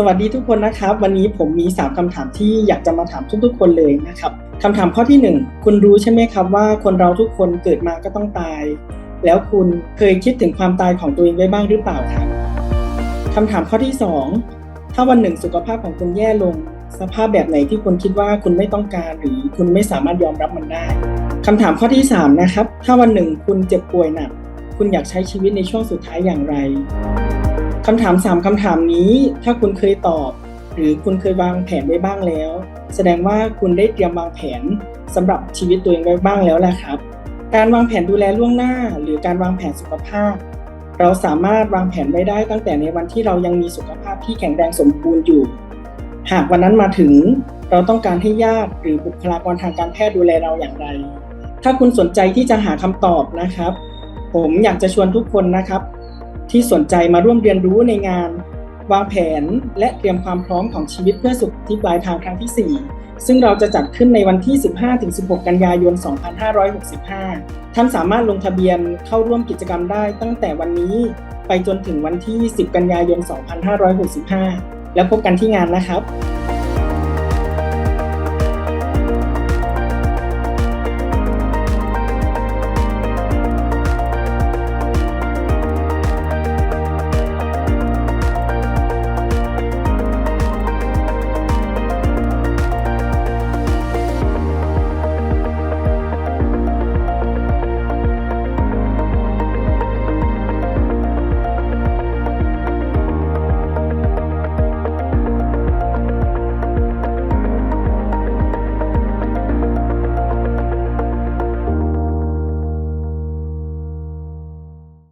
สวัสดีทุกคนนะครับ วันนี้ผมมี 3คำถามที่อยากจะมาถามทุกๆ คนเลยนะครับคำถามข้อที่ 1 คุณรู้ใช่ไหมครับว่าคนเราทุกคนเกิดมาก็ต้องตาย แล้วคุณเคยคิดถึงความตายของตัวเองไว้บ้างหรือเปล่าครับคำถามข้อที่ 2 ถ้าวันหนึ่งสุขภาพของคุณแย่ลง สภาพแบบไหนที่คุณคิดว่าคุณไม่ต้องการหรือคุณไม่สามารถยอมรับมันได้คำถามข้อที่ 3 นะครับ ถ้าวันหนึ่งคุณเจ็บป่วยหนักคุณอยากใช้ชีวิตในช่วงสุดท้ายอย่างไร คำถาม3คำถามนี้ ถ้าคุณเคยตอบ หรือคุณเคยวางแผนไว้บ้างแล้ว แสดงว่าคุณได้เตรียมวางแผนสำหรับชีวิตตัวเองไว้บ้างแล้วแหละครับ การวางแผนดูแลล่วงหน้า หรือการวางแผนสุขภาพ เราสามารถวางแผนไว้ได้ตั้งแต่ในวันที่เรายังมีสุขภาพที่แข็งแรงสมบูรณ์อยู่ หากวันนั้นมาถึง เราต้องการให้ญาติหรือบุคลากรทางการแพทย์ดูแลเราอย่างไร ถ้าคุณสนใจที่จะหาคำตอบนะครับ ผมอยากจะชวนทุกคนนะครับ ที่สนใจมาร่วมเรียนรู้ในงาน วางแผนและเตรียมความพร้อมของชีวิตเพื่อสุขที่ปลายทางครั้งที่ 4 ซึ่งเราจะจัดขึ้นในวันที่ 15-16 กันยายน 2565 ท่านสามารถลงทะเบียนเข้าร่วมกิจกรรมได้ตั้งแต่วันนี้ไปจนถึงวันที่ 10 กันยายน 2565 แล้วพบกันที่งานนะครับ